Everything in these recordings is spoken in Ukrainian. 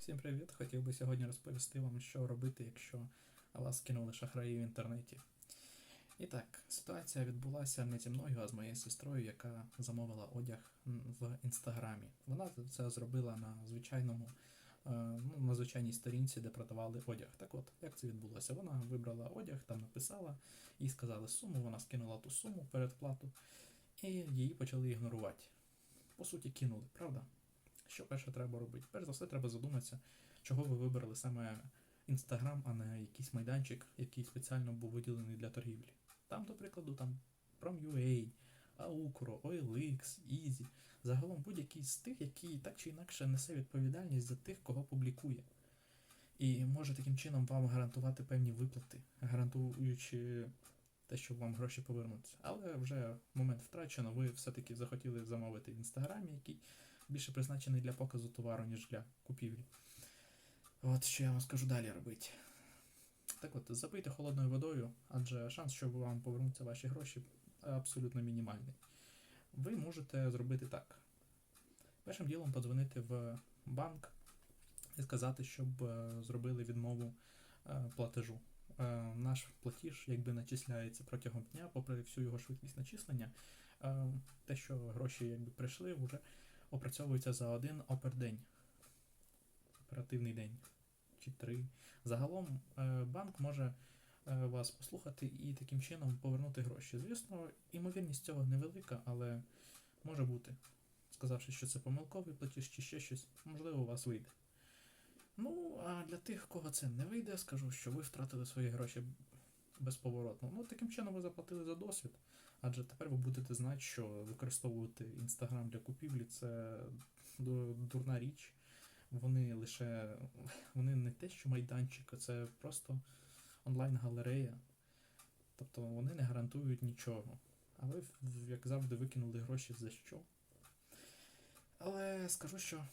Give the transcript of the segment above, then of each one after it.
Всім привіт! Хотів би сьогодні розповісти вам, що робити, якщо вас кинули шахраї в інтернеті. І так, ситуація відбулася не зі мною, а з моєю сестрою, яка замовила одяг в інстаграмі. Вона це зробила на звичайному, е, ну, на звичайній сторінці, де продавали одяг. Так от, як це відбулося? Вона вибрала одяг, там написала, їй сказали суму, вона скинула ту суму передплату, і її почали ігнорувати. По суті, кинули, правда? Що перше треба робити? Перш за все, треба задуматися, чого ви вибрали саме Інстаграм, а не якийсь майданчик, який спеціально був виділений для торгівлі. Там, до прикладу, там Prom.ua, Aukro, OLX, Easy. Загалом будь-який з тих, який так чи інакше несе відповідальність за тих, кого публікує. І може таким чином вам гарантувати певні виплати, гарантуючи те, що вам гроші повернуться. Але вже момент втрачено, ви все-таки захотіли замовити в інстаграмі, який більше призначений для показу товару, ніж для купівлі. От що я вам скажу далі робити. Так от, запийте холодною водою, адже шанс, що вам повернуться ваші гроші, абсолютно мінімальний. Ви можете зробити так. Першим ділом подзвонити в банк і сказати, щоб е, зробили відмову е, платежу. Е, Наш платіж якби начисляється протягом дня, попри всю його швидкість начислення. Те, що гроші якби прийшли, вже опрацьовується за один опердень. Оперативний день. Чи три. Загалом е, банк може е, вас послухати і таким чином повернути гроші. Звісно, імовірність цього невелика, але може бути. Сказавши, що це помилковий платіж чи ще щось, можливо, у вас вийде. Ну, а для тих, кого це не вийде, скажу, що ви втратили свої гроші безповоротно. Ну, таким чином ви заплатили за досвід. Адже тепер ви будете знати, що використовувати Інстаграм для купівлі це дурна річ. Вони лише вони не те, що майданчик, це просто онлайн-галерея. Тобто вони не гарантують нічого. А ви, як завжди, викинули гроші за що. Але скажу, що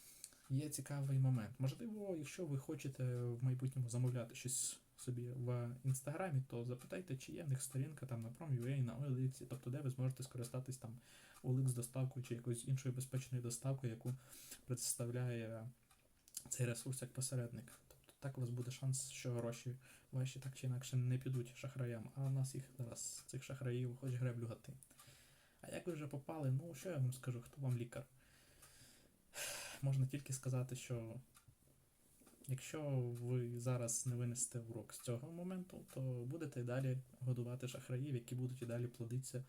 є цікавий момент. Можливо, якщо ви хочете в майбутньому замовляти щось собі в інстаграмі, то запитайте, чи є в них сторінка там на Prom.ua, на OLX, тобто де ви зможете скористатись там OLX доставкою чи якоюсь іншою безпечною доставкою, яку представляє цей ресурс як посередник. Тобто так у вас буде шанс, що гроші ваші так чи інакше не підуть шахраям, а у нас їх зараз, цих шахраїв, хоч греблю гати. А як ви вже попали, ну що я вам скажу, хто вам лікар? Можна тільки сказати, що якщо ви зараз не винесете урок з цього моменту, то будете і далі годувати шахраїв, які будуть і далі плодитися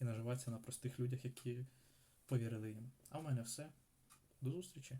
і наживатися на простих людях, які повірили їм. А в мене все. До зустрічі!